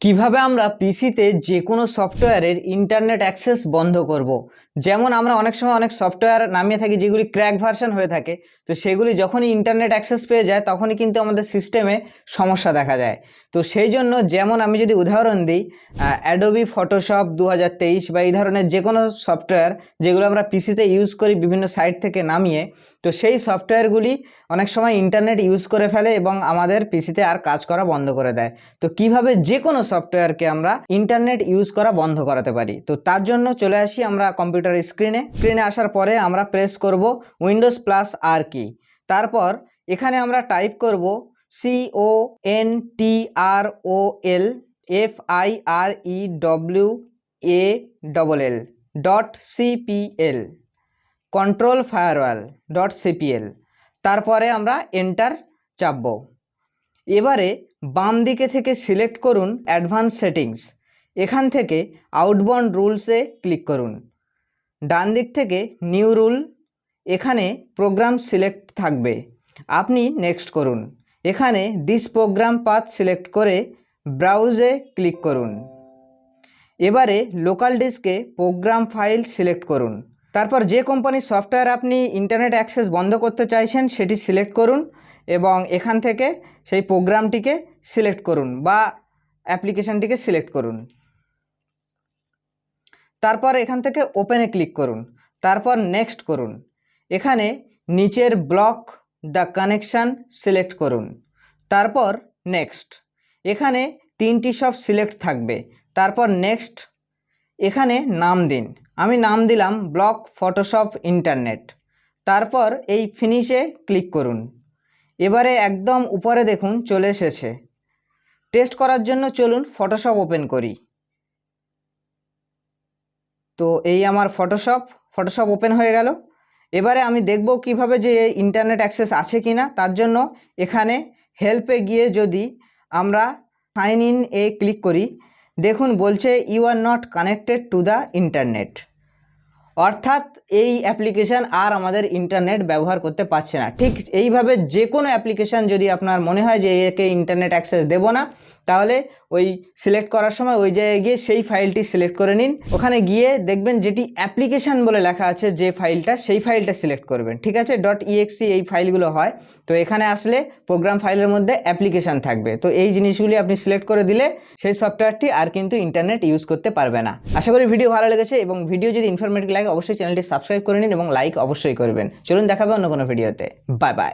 কীভাবে আমরা পিসিতে যে কোনো সফটওয়্যারের ইন্টারনেট অ্যাক্সেস বন্ধ করব। যেমন আমরা অনেক সময় অনেক সফটওয়্যার নামিয়ে থাকি, যেগুলি ক্র্যাক ভার্সন হয়ে থাকে, তো সেগুলি যখনই ইন্টারনেট অ্যাক্সেস পেয়ে যায়, তখনই কিন্তু আমাদের সিস্টেমে সমস্যা দেখা যায় তো সেই জন্য যেমন আমি যদি উদাহরণ দিই অ্যাডোবি ফটোশপ দু হাজার তেইশ বা এই ধরনের যে কোনো সফটওয়্যার যেগুলো আমরা পিসিতে ইউজ করি বিভিন্ন সাইট থেকে নামিয়ে, তো সেই সফটওয়্যারগুলি অনেক সময় ইন্টারনেট ইউজ করে ফেলে এবং আমাদের পিসিতে আর কাজ করা বন্ধ করে দেয়। তো কীভাবে যে কোনো সফটওয়্যারকে আমরা ইন্টারনেট ইউজ করা বন্ধ করাতে পারি? তো তার জন্য চলে আসি আমরা কম্পিউটার স্ক্রিনে স্ক্রিনে আসার পরে আমরা প্রেস করব উইন্ডোজ প্লাস আর কি তারপর এখানে আমরা টাইপ করব C O N T R O L F I R E W A double L dot CPL control firewall dot CPL তারপরে আমরা এন্টার চাপব। এবারে বাম দিকে থেকে সিলেক্ট করুন অ্যাডভান্স সেটিংস এখান থেকে আউটবাউন্ড রুলসে ক্লিক করুন। ডান দিক থেকে নিউ রুল এখানে প্রোগ্রাম সিলেক্ট থাকবে। আপনি নেক্সট করুন। এখানে দিস প্রোগ্রাম পাথ সিলেক্ট করে ব্রাউজে ক্লিক করুন। এবারে লোকাল ডিস্কে প্রোগ্রাম ফাইল সিলেক্ট করুন। তারপর যে কোম্পানির সফটওয়্যার আপনি ইন্টারনেট অ্যাক্সেস বন্ধ করতে চাইছেন, সেটি সিলেক্ট করুন এবং এখান থেকে সেই প্রোগ্রামটিকে সিলেক্ট করুন বা অ্যাপ্লিকেশানটিকে সিলেক্ট করুন। তারপর এখান থেকে ওপেনে ক্লিক করুন। তারপর নেক্সট করুন। এখানে নিচের ব্লক দ্য কানেকশান সিলেক্ট করুন। তারপর নেক্সট। এখানে তিনটি সব সিলেক্ট থাকবে। তারপর নেক্সট। এখানে নাম দিন। আমি নাম দিলাম ব্লক ফটোশপ ইন্টারনেট। তারপর এই ফিনিশে ক্লিক করুন। এবারে একদম উপরে দেখুন চলে এসেছে। টেস্ট করার জন্য চলুন ফটোশপ ওপেন করি। তো এই আমার ফটোশপ। ফটোশপ ওপেন হয়ে গেল। এবারে আমি দেখব কীভাবে যে ইন্টারনেট অ্যাক্সেস আছে কি না তার জন্য এখানে হেল্পে গিয়ে যদি আমরা সাইন ইন এ ক্লিক করি, দেখুন বলছে you are not connected to the internet অর্থাৎ এই অ্যাপ্লিকেশান আর আমাদের ইন্টারনেট ব্যবহার করতে পারছে না। ঠিক এইভাবে যে কোনো অ্যাপ্লিকেশান যদি আপনার মনে হয় যে একে ইন্টারনেট অ্যাক্সেস দেব না, তাহলে ওই সিলেক্ট করার সময় ওই জায়গায় গিয়ে সেই ফাইলটি সিলেক্ট করে নিন। ওখানে গিয়ে দেখবেন যেটি অ্যাপ্লিকেশান বলে লেখা আছে যে ফাইলটা সেই ফাইলটা সিলেক্ট করবেন। ঠিক আছে? ডট ইএক্সি এই ফাইলগুলো হয়। তো এখানে আসলে প্রোগ্রাম ফাইলের মধ্যে অ্যাপ্লিকেশান থাকবে। তো এই জিনিসগুলি আপনি সিলেক্ট করে দিলে সেই সফটওয়্যারটি আর কিন্তু ইন্টারনেট ইউজ করতে পারবে না। আশা করি ভিডিও ভালো লেগেছে এবং ভিডিও যদি ইনফরমেটিভ লাগে অবশ্যই চ্যানেলটি সাবস্ক্রাইব করে নিন এবং লাইক অবশ্যই করবেন। চলুন দেখাবে অন্য কোনো ভিডিওতে। Bye bye.